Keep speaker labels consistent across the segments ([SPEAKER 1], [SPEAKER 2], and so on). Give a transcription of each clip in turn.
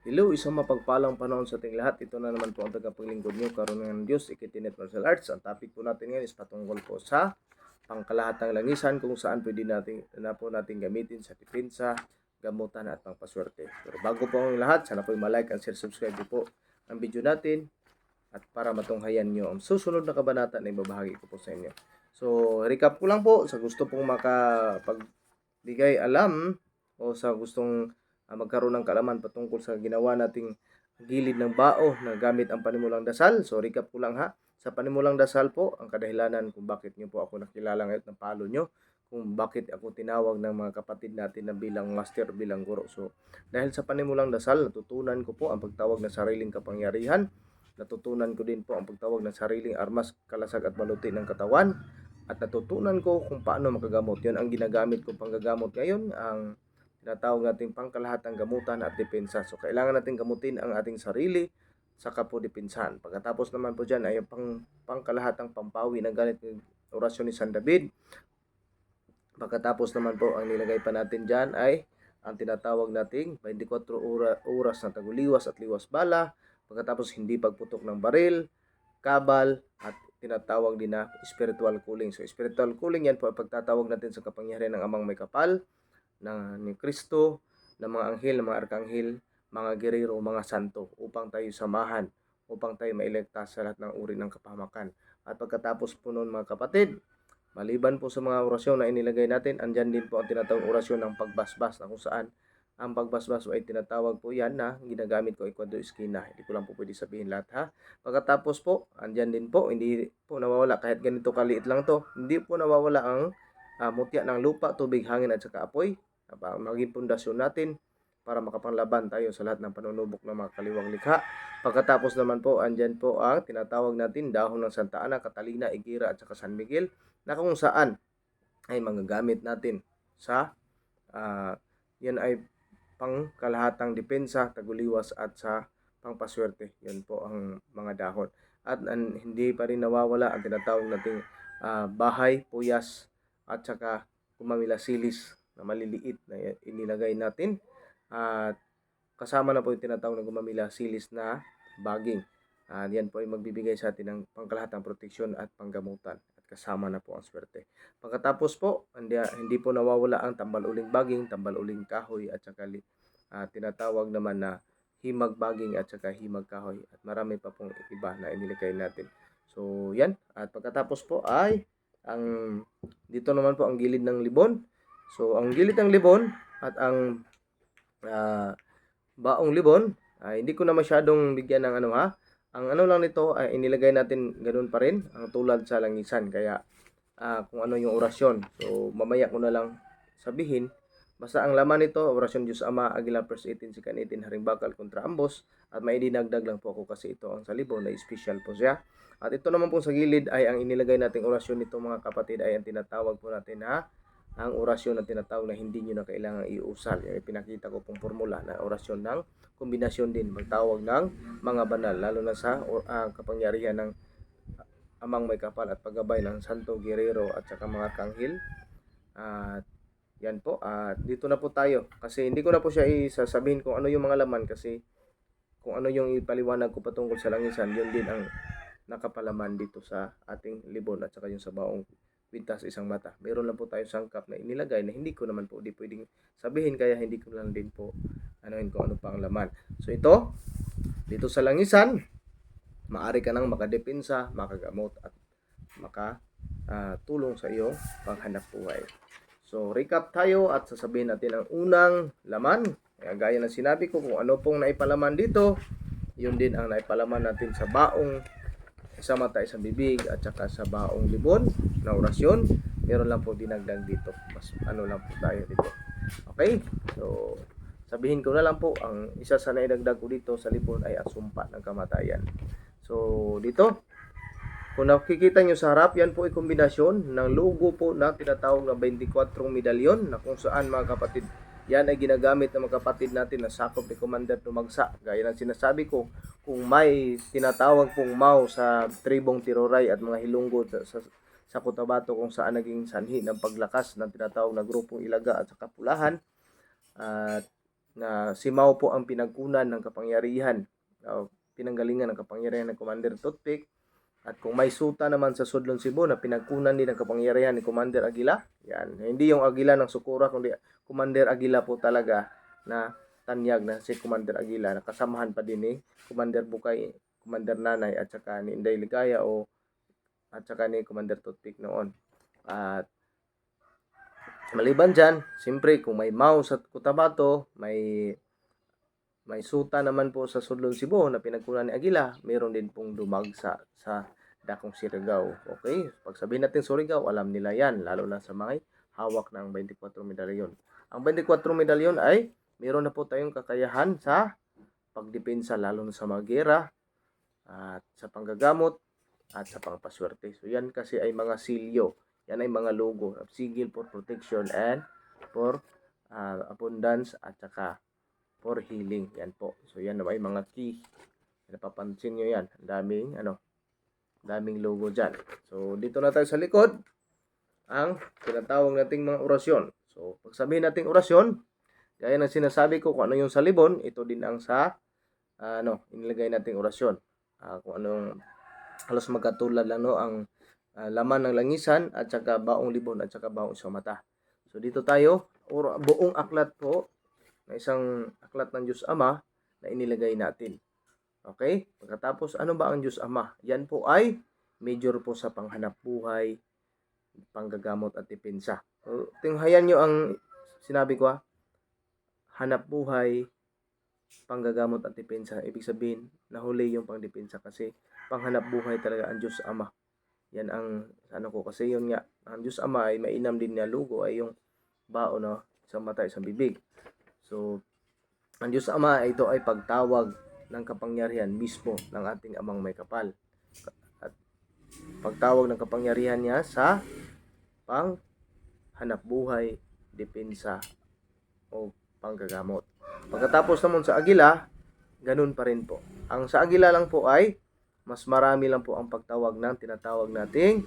[SPEAKER 1] Hello, isang mapagpalang panahon sa ating lahat. Ito na naman po ang tagapaglingkod nyo, Karunungan ng Diyos, Ikitinet Martial Arts. Ang topic po natin ngayon is patungkol po sa pangkalahatang langisan kung saan pwede natin, na po natin gamitin sa depensa, gamutan at pangpaswerte. Pero bago po ang lahat, sana po ma-like and share, subscribe niyo po ang video natin at para matunghayan nyo ang susunod na kabanata na ibabahagi ko po sa inyo. So, recap ko lang po sa gusto pong makapagbigay alam o sa gustong ah, magkaroon ng kaalaman patungkol sa ginawa nating gilid ng bao na gamit ang panimulang dasal. So, recap ko lang ha. Sa panimulang dasal po, ang kadahilanan kung bakit nyo po ako nakilala ngayon ng palo nyo, kung bakit ako tinawag ng mga kapatid natin na bilang master, bilang guro. So, dahil sa panimulang dasal, natutunan ko po ang pagtawag ng sariling kapangyarihan. Natutunan ko din po ang pagtawag ng sariling armas, kalasag at baluti ng katawan. At natutunan ko kung paano makagamot. Yun ang ginagamit kong panggagamot ngayon, ang tinatawag nating pangkalahatang gamutan at depensa. So, kailangan natin gamutin ang ating sarili, saka po depensahan. Pagkatapos naman po dyan ay ang pang, pangkalahatang pampawi ng ganit ng orasyon ni San David. Pagkatapos naman po, ang nilagay pa natin dyan ay ang tinatawag nating 24 ora, oras na taguliwas at liwas bala. Pagkatapos hindi pagputok ng baril, kabal, at tinatawag din na spiritual cooling. So, spiritual cooling yan po ang pagtatawag natin sa kapangyarihan ng amang may kapal, ng ni Kristo, ng mga anghel, ng mga arkanghel, mga gerero, mga santo, upang tayo samahan, upang tayo mailigtas sa lahat ng uri ng kapahamakan. At pagkatapos po noon mga kapatid, maliban po sa mga orasyon na inilagay natin, andyan din po ang tinatawag orasyon ng pagbasbas na kung saan ang pagbasbas ay tinatawag po yan na ginagamit ko ikwado iskina. Hindi ko lang po pwede sabihin lahat ha. Pagkatapos po, andyan din po, hindi po nawawala kahit ganito kaliit lang to, hindi po nawawala ang ah, mutya ng lupa, tubig, hangin at saka apoy. Aba, maging pundasyon natin para makapanglaban tayo sa lahat ng panunubok ng mga kaliwang likha. Pagkatapos naman po, andyan po ang tinatawag natin dahon ng Santa Ana, Catalina, Igira at saka San Miguel na kung saan ay magagamit natin sa ah, yan ay pang kalahatang depensa, taguliwas at sa pangpaswerte. Yan po ang mga dahon. At an, hindi pa rin nawawala ang tinatawag nating ah, bahay, puyas at saka kumamilasilis na maliliit na inilagay natin. At kasama na po yung tinatawag na gumamilasilis na baging. At yan po ay magbibigay sa atin ng pangkalahatang proteksyon at panggamutan. At kasama na po ang swerte. Pagkatapos po, hindi, hindi po nawawala ang tambal uling baging, tambal uling kahoy at saka ah, tinatawag naman na himag baging at saka himag kahoy. At marami pa pong iba na inilagay natin. So, yan. At pagkatapos po ay ang dito naman po ang gilid ng libon. So, ang gilid ng libon at ang ah, baong libon, ay hindi ko na masyadong bigyan ng ano ha. Ang ano lang nito ay inilagay natin ganun pa rin, ang tulad sa langisan. Kaya ah, kung ano yung orasyon. So, mamaya ko na lang sabihin. Basta ang laman nito, orasyon Diyos Ama, Aguila First 18, Sikan 18, Haring Bakal kontra ambos. At may dinagdag lang po ako kasi ito ang sa libon na special po siya. At ito naman po sa gilid ay ang inilagay nating orasyon nito mga kapatid ay ang tinatawag po natin na ang orasyon na tinatawag na hindi nyo na kailangan iusal. Yung ipinakita ko pong formula na orasyon ng kombinasyon din magtawag ng mga banal lalo na sa ah, kapangyarihan ng amang may kapal at paggabay ng Santo Guerrero at saka mga kanghil. At yan po, at dito na po tayo. Kasi hindi ko na po siya isasabihin kung ano yung mga laman kasi kung ano yung ipaliwanag ko patungkol sa langisan, yun din ang nakapalaman dito sa ating libon at saka yung sa baong pintas isang mata. Meron lang po tayong sangkap na inilagay na hindi ko naman po di pwedeng sabihin kaya hindi ko lang din po anuhin kung ano pa ang laman. So ito, dito sa langisan, maari ka nang makadepensa, makagamot at makatulong sa iyo panghanap buhay. So recap tayo at sasabihin natin ang unang laman. Kaya gaya ng sinabi ko kung ano pong naipalaman dito, yun din ang naipalaman natin sa baong sa mata, isang bibig at saka sa baong libon na orasyon. Meron lang po dinagdag dito. Mas ano lang po tayo dito. Okay? So, sabihin ko na lang po, ang isa sa naidagdag ko dito sa libon ay ang sumpa ng kamatayan. So, dito, kung nakikita nyo sa harap, yan po ay kombinasyon ng logo po na tinatawag na 24 medalyon na kung saan mga kapatid, yan ay ginagamit ng mga kapatid natin na sakop ni Commander Tumagsa. Gaya ng sinasabi ko, kung may tinatawag pong Mao sa tribong Tiroray at mga Hilonggo sa, sa, Cotabato kung saan naging sanhi ng paglakas ng tinatawag na grupong Ilaga at sa Kapulahan. At na si Mao po ang pinagkunan ng kapangyarihan, o pinanggalingan ng kapangyarihan ng Commander Toothpick. At kung may suta naman sa Sudlon Cebu na pinagkunan din ng kapangyarihan ni Commander Aguila, yan. Hindi yung Aguila ng Sukura, kundi Commander Aguila po talaga na tanyag na si Commander Aguila. Nakasamahan pa din ni Commander Bukay, Commander Nanay at saka ni Inday Ligaya o at saka ni Commander Toothpick noon. At maliban dyan, siyempre kung may Mao sa Cotabato, may may suta naman po sa Sudlon Cebu na pinagkunan ni Aguila, meron din pong dumag sa, sa Dakong Surigao. Okay? Pag sabihin natin Surigao, alam nila yan, lalo na sa mga hawak ng 24 medalyon. Ang 24 medalyon ay meron na po tayong kakayahan sa pagdepensa lalo na sa mga gera at sa panggagamot at sa pangpaswerte. So yan kasi ay mga silyo. Yan ay mga logo. Sigil for protection and for uh, abundance at saka for healing. Yan po. So yan ay mga key. Napapansin nyo yan. Ang daming ano, daming logo dyan. So dito na tayo sa likod ang tinatawag nating mga orasyon. So pag sabihin nating orasyon, gaya ng sinasabi ko kung ano yung sa libon, ito din ang sa uh, ano, inilagay nating orasyon. Uh, kung anong halos magkatulad lang no ang uh, laman ng langisan at saka baong libon at saka baong isang mata. So dito tayo, or, buong aklat po na isang aklat ng Diyos Ama na inilagay natin. Okay? Pagkatapos, ano ba ang Diyos Ama? Yan po ay major po sa panghanap buhay, panggagamot at depensa. So, tinghayan nyo ang sinabi ko ha. Hanap buhay, panggagamot at depensa. Ibig sabihin, nahuli yung pangdepensa kasi panghanap buhay talaga ang Diyos Ama. Yan ang ano ko kasi yun nga, ang Diyos Ama ay mainam din niya lugo ay yung bao no, isang mata, isang bibig. So, ang Diyos Ama ito ay pagtawag ng kapangyarihan mismo ng ating amang may kapal. At pagtawag ng kapangyarihan niya sa pang hanap buhay, depensa o panggagamot. Pagkatapos naman sa agila, ganun pa rin po. Ang sa agila lang po ay mas marami lang po ang pagtawag ng tinatawag nating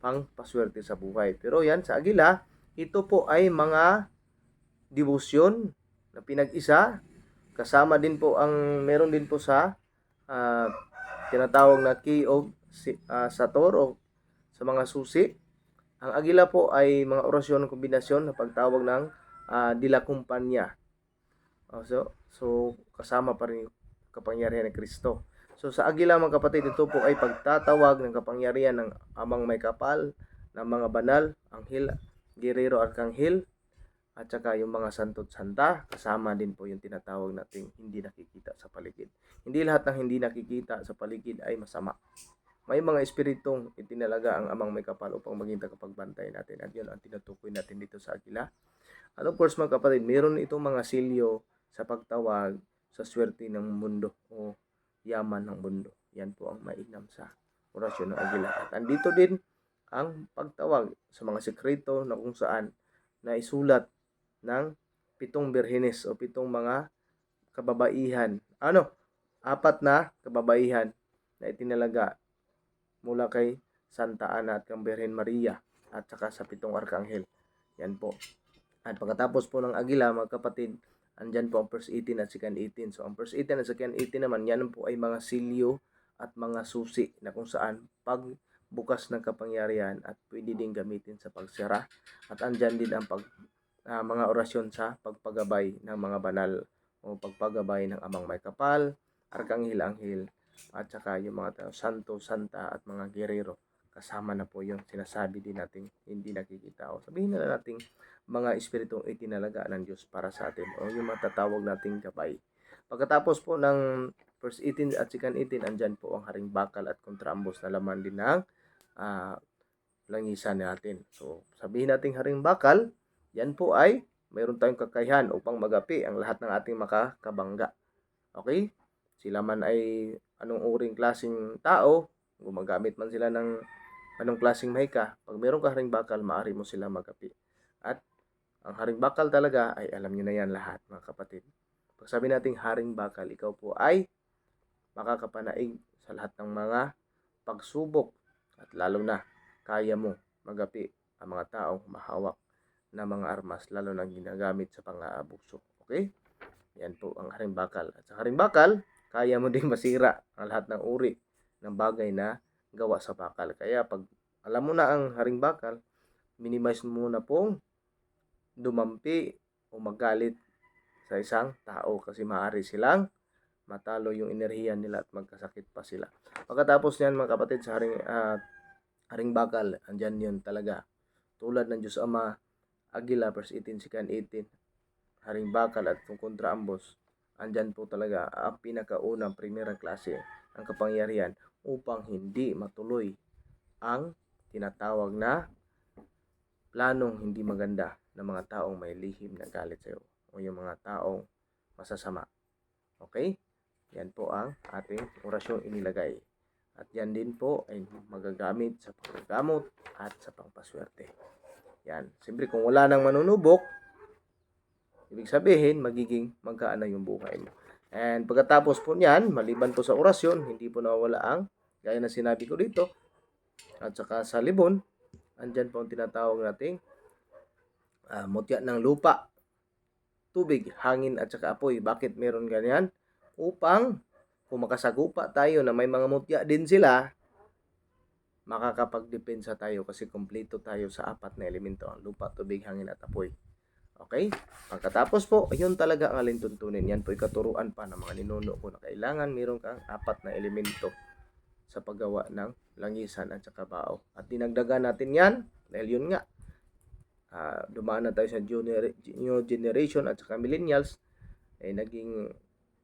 [SPEAKER 1] pangpaswerte sa buhay. Pero yan sa agila, ito po ay mga debosyon na pinag-isa. Kasama din po ang meron din po sa uh, tinatawag na key of uh, Sator o sa mga susi. Ang agila po ay mga orasyon ng kombinasyon na pagtawag ng uh, dila. Oh, so, so kasama pa rin kapangyarihan ng Kristo. So sa agila mga kapatid, ito po ay pagtatawag ng kapangyarihan ng amang may kapal, ng mga banal, anghel, gerero, arkanghel, at saka yung mga santot santa, kasama din po yung tinatawag nating hindi nakikita sa paligid. Hindi lahat ng hindi nakikita sa paligid ay masama. May mga espiritong itinalaga ang amang may kapal upang maging tagapagbantay natin. At yun ang tinutukoy natin dito sa agila. At of course mga kapatid, meron itong mga silyo sa pagtawag sa swerte ng mundo o yaman ng mundo. Yan po ang mainam sa orasyon ng agila. At andito din ang pagtawag sa mga sekreto na kung saan na isulat ng pitong birhenes o pitong mga kababaihan. Ano? Apat na kababaihan na itinalaga mula kay Santa Ana at kang Birhen Maria at saka sa pitong arkanghel. Yan po. At pagkatapos po ng agila, mga kapatid, andyan po ang first 18 at second 18. So, ang first 18 at second 18 naman, yan po ay mga silyo at mga susi na kung saan pag bukas ng kapangyarihan at pwede din gamitin sa pagsira. At andyan din ang pag, uh, mga orasyon sa pagpagabay ng mga banal o pagpagabay ng amang may kapal, arkanghel-anghel, at saka yung mga santo, santa at mga gerero kasama na po yung sinasabi din natin hindi nakikita o sabihin na natin mga espiritong itinalaga ng Diyos para sa atin o yung matatawag nating gabay. Pagkatapos po ng first 18 at second 18, andyan po ang haring bakal at kontrambos na laman din ng uh, langisan natin. So, sabihin natin haring bakal, yan po ay mayroon tayong kakayahan upang magapi ang lahat ng ating makakabangga. Okay? Sila man ay anong uring klaseng tao, gumagamit man sila ng anong klaseng mahika, pag meron ka haring bakal, maaari mo sila magapi. At ang haring bakal talaga ay alam nyo na yan lahat mga kapatid. Pag sabi nating haring bakal, ikaw po ay makakapanaig sa lahat ng mga pagsubok at lalo na kaya mo magapi ang mga taong mahawak na mga armas lalo na ginagamit sa pang-aabuso. Okay? Yan po ang haring bakal. At sa haring bakal, kaya mo ding masira ang lahat ng uri ng bagay na gawa sa bakal. Kaya pag alam mo na ang haring bakal, minimize mo na pong dumampi o magalit sa isang tao kasi maaari silang matalo yung enerhiya nila at magkasakit pa sila. Pagkatapos niyan mga kapatid sa haring, ah, haring bakal, andyan yun talaga. Tulad ng Diyos Ama, Agila, verse 18, second 18, haring bakal at kontra ambos, andyan po talaga ang pinakaunang primerang klase ang kapangyarihan upang hindi matuloy ang tinatawag na planong hindi maganda ng mga taong may lihim na galit sa iyo o yung mga taong masasama. Okay? Yan po ang ating orasyon inilagay. At yan din po ay magagamit sa panggamot at sa pangpaswerte. Yan. Siyempre kung wala nang manunubok, ibig sabihin magiging magkaan na yung buhay mo. And pagkatapos po niyan, maliban po sa orasyon, hindi po nawawala ang, gaya na sinabi ko dito, at saka sa libon, andyan po ang tinatawag nating ah, mutya ng lupa, tubig, hangin at saka apoy. Bakit meron ganyan? Upang kung makasagupa tayo na may mga mutya din sila, makakapagdepensa tayo kasi kumpleto tayo sa apat na elemento, ang lupa, tubig, hangin at apoy. Okay? Pagkatapos po, ayun talaga ang alintuntunin. Yan po ikaturuan pa ng mga ninuno ko na kailangan meron kang apat na elemento sa paggawa ng langisan at saka bao. At dinagdagan natin yan dahil yun nga, ah, dumaan na tayo sa junior, new generation at saka millennials, eh naging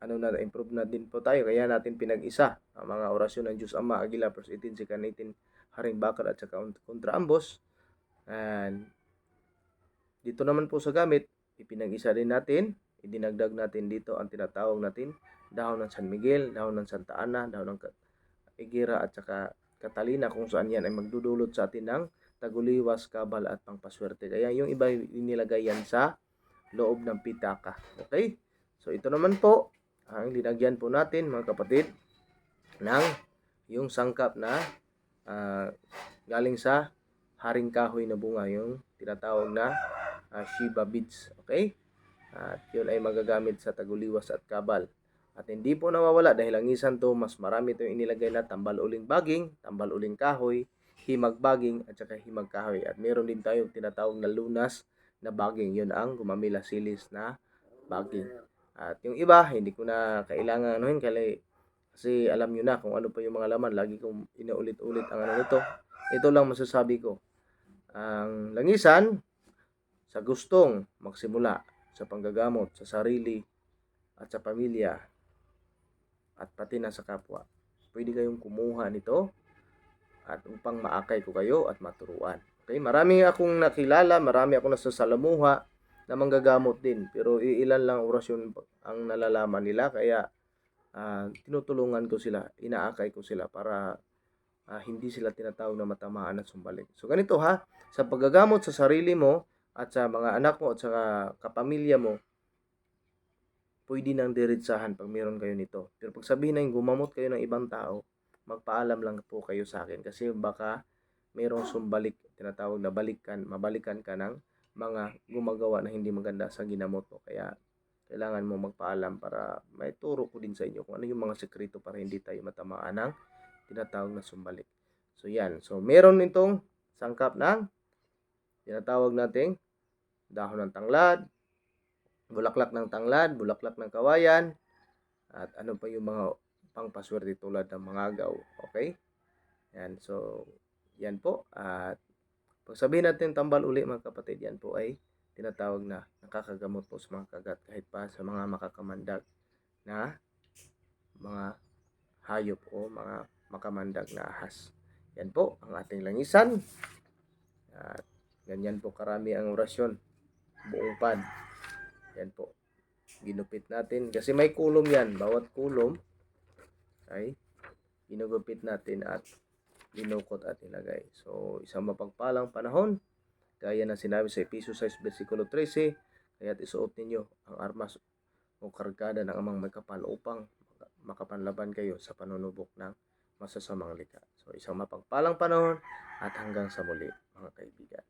[SPEAKER 1] ano na, improve na din po tayo. Kaya natin pinag-isa ang mga orasyon ng Diyos Ama, Agila, verse 18, second 18, Haring Bakal at saka kontra ambos. And dito naman po sa gamit, ipinag-isa din natin, idinagdag natin dito ang tinatawag natin, dahon ng San Miguel, dahon ng Santa Ana, dahon ng Igira at saka Catalina kung saan yan ay magdudulot sa atin ng taguliwas, kabal at pangpaswerte. Kaya yung iba inilagay yan sa loob ng pitaka. Okay? So ito naman po, ang linagyan po natin mga kapatid ng yung sangkap na ah, galing sa haring kahoy na bunga, yung tinatawag na ah, Shiba beads. Okay? At yun ay magagamit sa taguliwas at kabal. At hindi po nawawala dahil ang isan to, mas marami ito inilagay na tambal uling baging, tambal uling kahoy, himag baging, at saka himag kahoy. At meron din tayong tinatawag na lunas na baging. Yun ang gumamila silis na baging. At yung iba, hindi ko na kailangan anuhin kasi, kasi alam nyo na kung ano pa yung mga laman. Lagi kong inaulit-ulit ang ano nito. Ito lang masasabi ko. Ang langisan, sa gustong magsimula sa panggagamot sa sarili at sa pamilya at pati na sa kapwa. Pwede kayong kumuha nito at upang maakay ko kayo at maturuan. Okay, marami akong nakilala, marami akong nasasalamuha na manggagamot din. Pero iilan lang orasyon ang nalalaman nila kaya ah, tinutulungan ko sila, inaakay ko sila para ah, hindi sila tinatawag na matamaan at sumbalik. So ganito ha, sa paggagamot sa sarili mo at sa mga anak mo at sa kapamilya mo, pwede nang diretsahan pag meron kayo nito. Pero pag sabihin na yung gumamot kayo ng ibang tao, magpaalam lang po kayo sa akin kasi baka merong sumbalik, tinatawag na balikan, mabalikan ka ng mga gumagawa na hindi maganda sa ginamot mo. Kaya kailangan mo magpaalam para may turo ko din sa inyo kung ano yung mga sekreto para hindi tayo matamaan ng tinatawag na sumbalik. So yan. So meron itong sangkap ng tinatawag nating dahon ng tanglad, bulaklak ng tanglad, bulaklak ng kawayan, at ano pa yung mga pangpaswerte tulad ng mga agaw. Okay? Yan. So, yan po. At pag sabihin natin tambal uli mga kapatid, yan po ay tinatawag na nakakagamot po sa mga kagat kahit pa sa mga makakamandag na mga hayop o mga makamandag na ahas. Yan po ang ating langisan. At ganyan po karami ang orasyon. Buong pad. Yan po. Ginupit natin. Kasi may kulom yan. Bawat kulom ay ginugupit natin at dinukot at ilagay. So, isang mapagpalang panahon. Gaya na sinabi sa Episo 6, versikulo 13. Kaya't isuot ninyo ang armas o kargada ng amang may kapal upang makapanlaban kayo sa panunubok ng masasamang likha. So, isang mapagpalang panahon at hanggang sa muli, mga kaibigan.